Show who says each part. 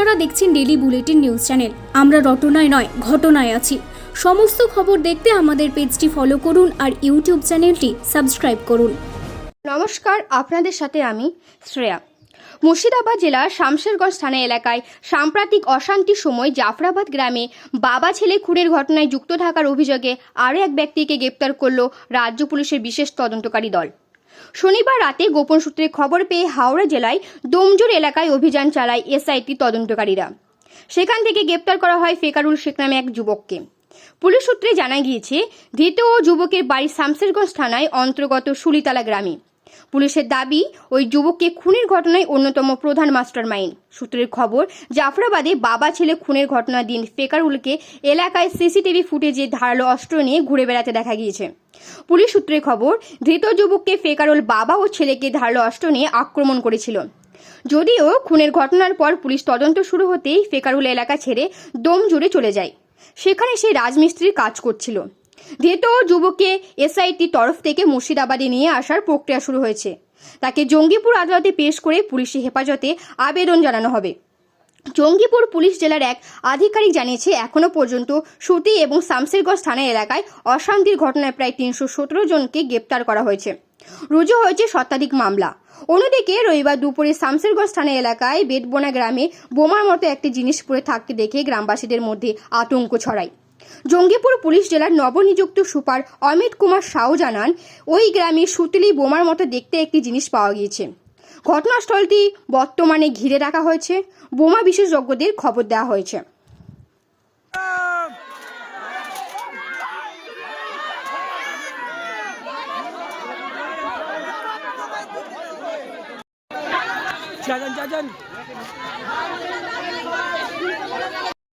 Speaker 1: আপনারা দেখছেন daily bulletin news channel আমরা রটনায় নয়, ঘটনায় আছি। সমস্ত খবর দেখতে আমাদের পেজটি ফলো করুন আর ইউটিউব চ্যানেলটি সাবস্ক্রাইব করুন।
Speaker 2: নমস্কার, আপনাদের সাথে আমি শ্রেয়া। মুর্শিদাবাদ জেলার শামশেরগঞ্জ থানা এলাকায় সাম্প্রতিক অশান্তির সময় জাফরাবাদ গ্রামে বাবা ছেলে খুনের ঘটনায় যুক্ত থাকার অভিযোগে আরও এক ব্যক্তিকে গ্রেপ্তার করল রাজ্য পুলিশের বিশেষ তদন্তকারী দল। শনিবার রাতে গোপন সূত্রে খবর পেয়ে হাওড়া জেলায় দমজুর এলাকায় অভিযান চালায় এসআইটি তদন্তকারীরা। সেখান থেকে গ্রেপ্তার করা হয় ফেকারুল শেখ নামে এক যুবককে। পুলিশ সূত্রে জানা গিয়েছে, ধৃত ও যুবকের বাড়ি শামসেরগঞ্জ থানায় অন্তর্গত সুলিতলা গ্রামে। পুলিশের দাবি, ওই যুবককে খুনের ঘটনায় অন্যতম প্রধান মাস্টার মাইন্ড সূত্রের খবর, জাফরাবাদে বাবা ছেলে খুনের ঘটনার দিন ফেকারুলকে এলাকায় সিসিটিভি ফুটেজে ধারালো অস্ত্র নিয়ে ঘুরে বেড়াতে দেখা গিয়েছে। পুলিশ সূত্রের খবর, ধৃত যুবককে ফেকারুল বাবা ও ছেলেকে ধারালো অস্ত্র নিয়ে আক্রমণ করেছিল। যদিও খুনের ঘটনার পর পুলিশ তদন্ত শুরু হতেই ফেকারুল এলাকা ছেড়ে দম জুড়ে চলে যায়। সেখানে সে রাজমিস্ত্রির কাজ করছিল। ধৃত যুবককে এসআইটি তরফ থেকে মুর্শিদাবাদে নিয়ে আসার প্রক্রিয়া শুরু হয়েছে। তাকে জঙ্গিপুর আদালতে পেশ করে পুলিশি হেফাজতে আবেদন জানানো হবে। জঙ্গিপুর পুলিশ জেলার এক আধিকারিক জানিয়েছে, এখনও পর্যন্ত সুতি এবং শামসেরগঞ্জ থানা এলাকায় অশান্তির ঘটনায় প্রায় তিনশো সতেরো জনকে গ্রেপ্তার করা হয়েছে। রুজু হয়েছে শতাধিক মামলা। অন্যদিকে রবিবার দুপুরে শামসেরগঞ্জ থানা এলাকায় বেদবোনা গ্রামে বোমার মতো একটি জিনিস পড়ে থাকতে দেখে গ্রামবাসীদের মধ্যে আতঙ্ক ছড়ায়। জঙ্গিপুর পুলিশ জেলার নবনিযুক্ত সুপার অমিত কুমার সাউ জানান, ওই গ্রামে সুতলি বোমার মতো দেখতে একটি জিনিস পাওয়া গিয়েছে। ঘটনাস্থলটি বর্তমানে ঘিরে রাখা হয়েছে। বোমা বিশেষজ্ঞদের খবর দেওয়া হয়েছে।